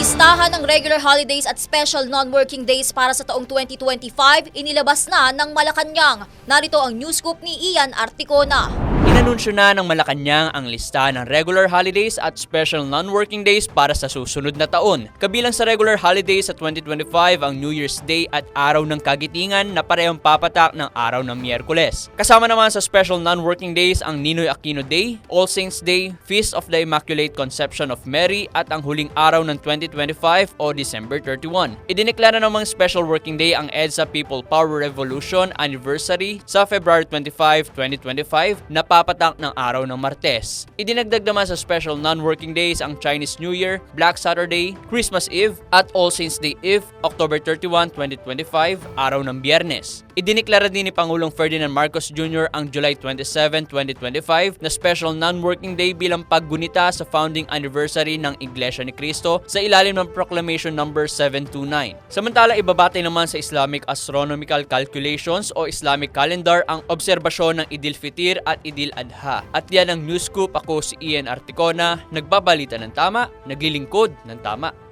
Listahan ng regular holidays at special non-working days para sa taong 2025 inilabas na ng Malacanang. Narito ang news scoop ni Ian Articona. Inanunsyo na ng Malacanang ang lista ng regular holidays at special non-working days para sa susunod na taon. Kabilang sa regular holidays sa 2025 ang New Year's Day at Araw ng Kagitingan na parehong papatak ng araw ng Miyerkules. Kasama naman sa special non-working days ang Ninoy Aquino Day, All Saints Day, Feast of the Immaculate Conception of Mary at ang huling araw ng 2025 o December 31. Idineklara namang special working day ang EDSA People Power Revolution Anniversary sa February 25, 2025 na papatak ng araw ng Martes. Idinagdag naman sa special non-working days ang Chinese New Year, Black Saturday, Christmas Eve at All Saints Day Eve, October 31, 2025, araw ng Biyernes. Idineklara din ni Pangulong Ferdinand Marcos Jr. ang July 27, 2025 na special non-working day bilang paggunita sa founding anniversary ng Iglesia ni Cristo sa ilalim ng Proclamation Number 729. Samantala, ibabatay naman sa Islamic Astronomical Calculations o Islamic Calendar ang obserbasyon ng Idil Fitir at Idil Adha. At yan ang news scoop. Ako si Ian Articona, nagbabalita ng tama, naglilingkod ng tama.